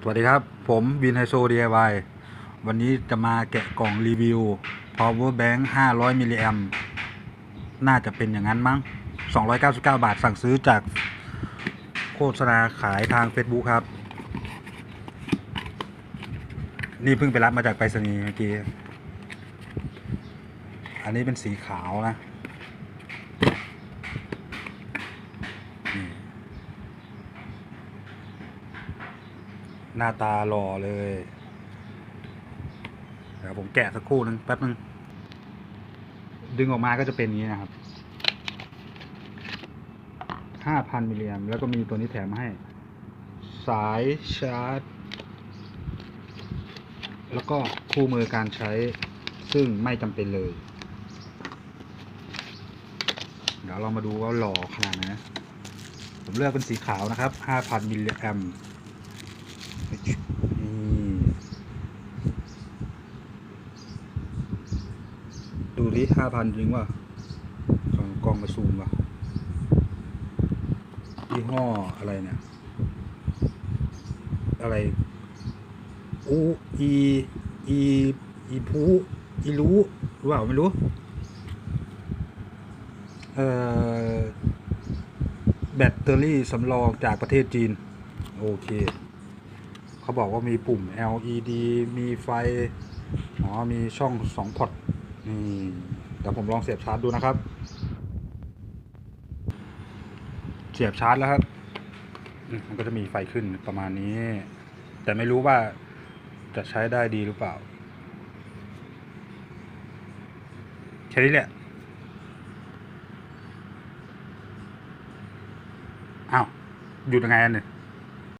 สวัสดีครับ ผมวินไฮโซ DIY วันนี้จะมาแกะกล่องรีวิว power bank 500 มิลลิแอมน่าจะเป็นอย่างนั้นมั้ง 299 บาทสั่งซื้อจากโฆษณาขายทาง Facebook ครับ นี่เพิ่งไปรับมาจากไปรษณีย์เมื่อกี้ อันนี้เป็นสีขาวนะนี่ หน้าตาหล่อเลยเดี๋ยวผมแกะสักครู่นึงแป๊บนึง ดึงออกมาก็จะเป็นอย่างนี้นะครับห้าพันมิลลิแอมแล้วก็มีตัวนี้แถมมาให้ สายชาร์จ แล้วก็คู่มือการใช้ซึ่งไม่จำเป็นเลย เดี๋ยวเรามาดูว่าหล่อขนาดไหนผมเลือกเป็นสีขาวนะครับ 5,000มิลลิแอม ดูดิห้าพันจริงว่ะสองกล้องมาซูมว่ะยี่ห้ออะไรเนี่ยอะไร อูอีอีอีพูอีรู้รู้เปล่าไม่รู้ เอ่อ แบตเตอรี่สำรองจากประเทศจีน โอเค เขาบอกว่ามีปุ่ม LED มีไฟ อ๋อ มีช่องสองพอร์ตนี่เดี๋ยวผมลองเสียบชาร์จดูนะครับ เสียบชาร์จแล้วครับมมันก็จะมีไฟขึ้นประมาณนี้ แต่ไม่รู้ว่าจะใช้ได้ดีหรือเปล่าแค่นี้แหละอ้าวหยุดยังไงอันเนี่ย